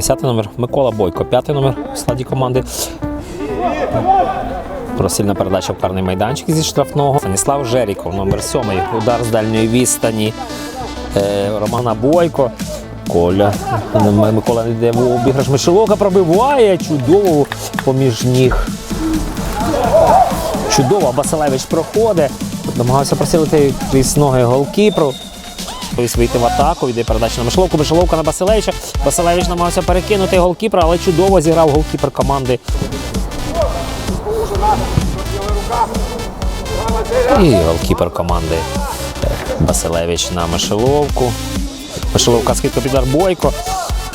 Бойко 10 номер, Микола Бойко 5 номер в складі команди. Просильна передача в карний майданчик зі штрафного. Станіслав Жеріков, номер 7. Удар з дальньої відстані. Е, Романа Бойко. Коля. Микола йде в обіграш. Мишелока пробиває. Чудово поміж ніг. Чудово, Басилевич проходить. Намагався просилити крізь ноги голкіпру. Тобто вийти в атаку, йде передача на Мишеловку, Мишеловка на Басилевича. Басилевич намагався перекинути голкіпера, але чудово зіграв голкіпер команди. І голкіпер команди е, Басилевич на Мишеловку. Мишеловка скидка під Бойко.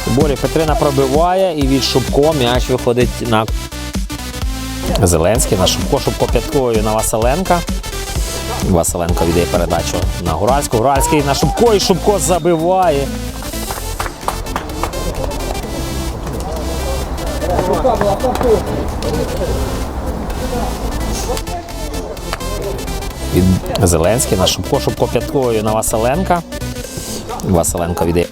Борі Петрина пробиває і від Шубко м'яч виходить на Зеленський на Шубко, Шубко п'яткою на Василенка. Василенко віддає передачу на Гуральську. Гуральський на Шубко і Шубко забиває. Від Зеленський на Шубко, Шубко п'яткою на Василенка. Василенко віддає.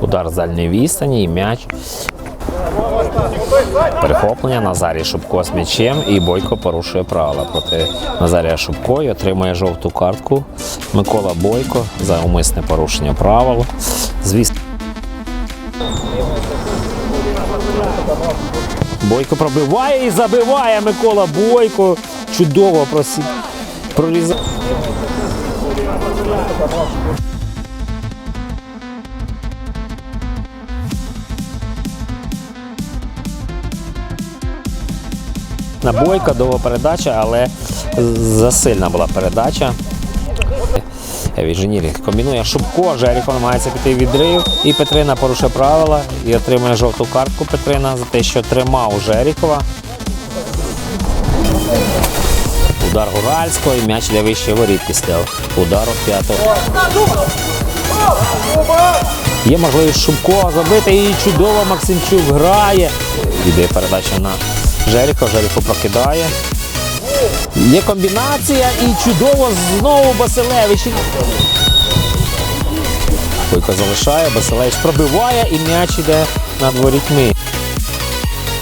Удар з дальньої відстані і м'яч. Перехоплення Назарій Шубко з м'ячем і Бойко порушує правила проти Назарія Шубко і отримує жовту картку. Микола Бойко за умисне порушення правил. Звісно. Бойко пробиває і забиває Микола Бойко. Чудово просі... прорізав. На Бойка довга передача, але засильна була передача. Віженірі комбінує Шубко, Жеріко намагається піти відрив. І Петрина порушує правила і отримує жовту картку Петрина за те, що тримав Жерікова. Удар Гуральського і м'яч для вищої воріт після удару п'ятого. Є можливість Шубко забити і чудово Максимчук грає. Іде передача на Жеріко, Жеріко прокидає. Є комбінація і чудово знову Басилевич. Бойко залишає, Басилевич пробиває і м'яч іде над ворітьми.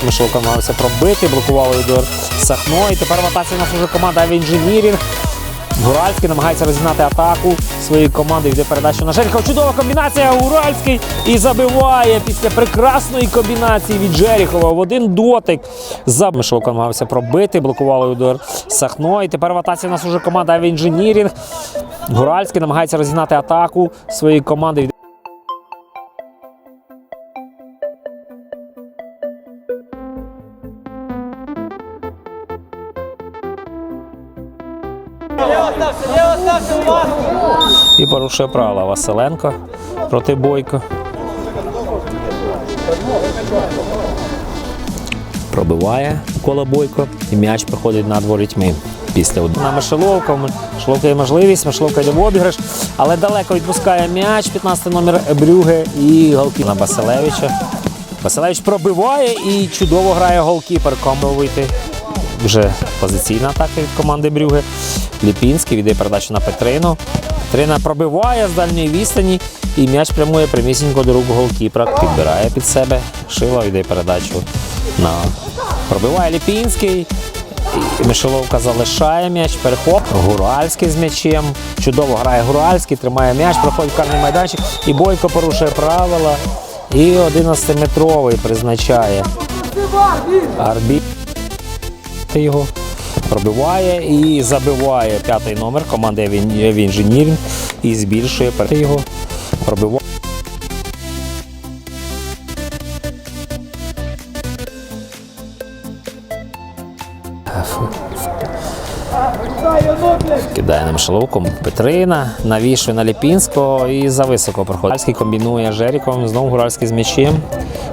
Мишелка намагався пробити, блокували удар Сахно. І тепер в атаці у нас вже команда Авінженірінг. Гуральський намагається розігнати атаку своєї команди. Йде передача на Жеріхова. Чудова комбінація. Гуральський і забиває після прекрасної комбінації від Жеріхова. В один дотик. Забмишов намагався пробити, блокували удар Сахно. І тепер в атаці у нас уже команда Авінженірінг. Гуральський намагається розігнати атаку своєї команди. І порушує правила Василенко проти Бойко. Пробиває коло Бойко і м'яч проходить над ворітьми. Після на Мишеловка. Мишеловка є можливість, Мишеловка йде в обіграш, але далеко відпускає м'яч. 15 номер Брюге і голкіпер на Басилевича. Басилевич пробиває і чудово грає голкіпер. Кому вийти вже позиційна атака від команди Брюге. Ліпінський віддає передачу на Петрину. Петрина пробиває з дальньої відстані і м'яч прямує прямісінько до рук голкіпера. Підбирає під себе. Шила віддає передачу на пробиває Ліпінський. Мишеловка залишає м'яч, перехоп. Гуральський з м'ячем. Чудово грає Гуральський, тримає м'яч, проходить карний майданчик. І Бойко порушує правила. І 11-метровий призначає арбітр його. Пробиває і забиває п'ятий номер команди Авінженірінг і збільшує його. Пробиває. Кидає нам шаловком Петрина, навішує на Ліпінського і за високо проходить. Гуральський комбінує Жеріком, знову Гуральський з м'ячем.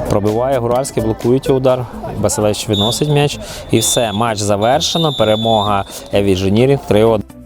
Пробиває Гуральський, блокують удар. Басилевич виносить м'яч. І все, матч завершено. Перемога Еві Женірінг 3-1.